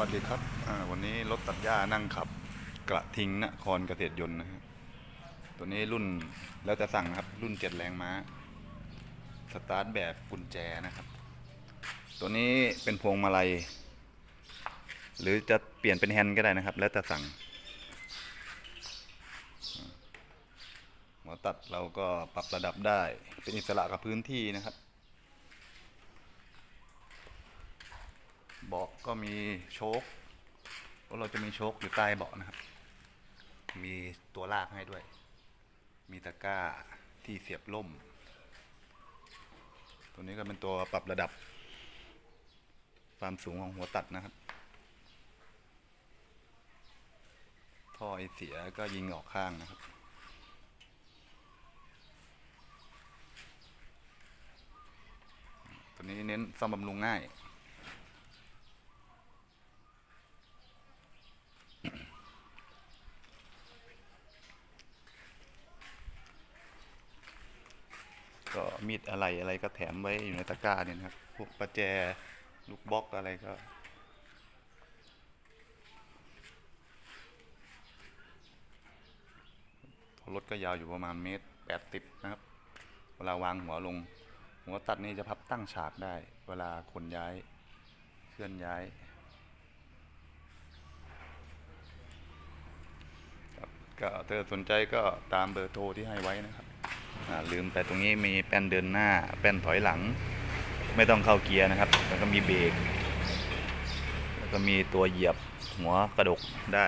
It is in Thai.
วัสดีครับวันนี้รถตัดหญ้านั่งขับ กระทิงนครเกษตรยนต์นะครับตัวนี้รุ่นแล้วจะสั่งนะครับ รุ่นเจ็ดแรงม้า สตาร์ทแบบกุญแจนะครับ ตัวนี้เป็นพวงมาลัย หรือจะเปลี่ยนเป็นแฮนด์ก็ได้นะครับ แล้วแต่สั่งหัวตัดเราก็ปรับระดับได้เป็นอิสระกับพื้นที่นะครับ เบาะก็มีโชคเราะเราจะมีโชคอยู่ใต้เบาะนะครับ มีตัวลากให้ด้วย มีตะกร้าที่เสียบล่ม ตัวนี้ก็เป็นตัวปรับระดับ ความสูงของหัวตัดนะครับ ท่อไอเสียก็ยิงออกข้างนะครับตัวนี้เน้นซ่อมบำรุงง่าย ก็มีดอะไรอะไรก็แถมไว้อยู่ในตะกร้าเนี่ยนะครับ พวกประแจลูกบล็อกอะไรก็ รถก็ยาวอยู่ประมาณเมตรแปดสิบนะครับ เวลาวางหัวลง หัวตัดนี่จะพับตั้งฉากได้ เวลาขนย้าย เคลื่อนย้ายก็เธอสนใจก็ตามเบอร์โทรที่ให้ไว้นะครับ ลืมไปตรงนี้มีแป้นเดินหน้า แป้นถอยหลัง ไม่ต้องเข้าเกียร์นะครับ แล้วก็มีเบรกแล้วก็มีตัวเหยียบหัวกระดกได้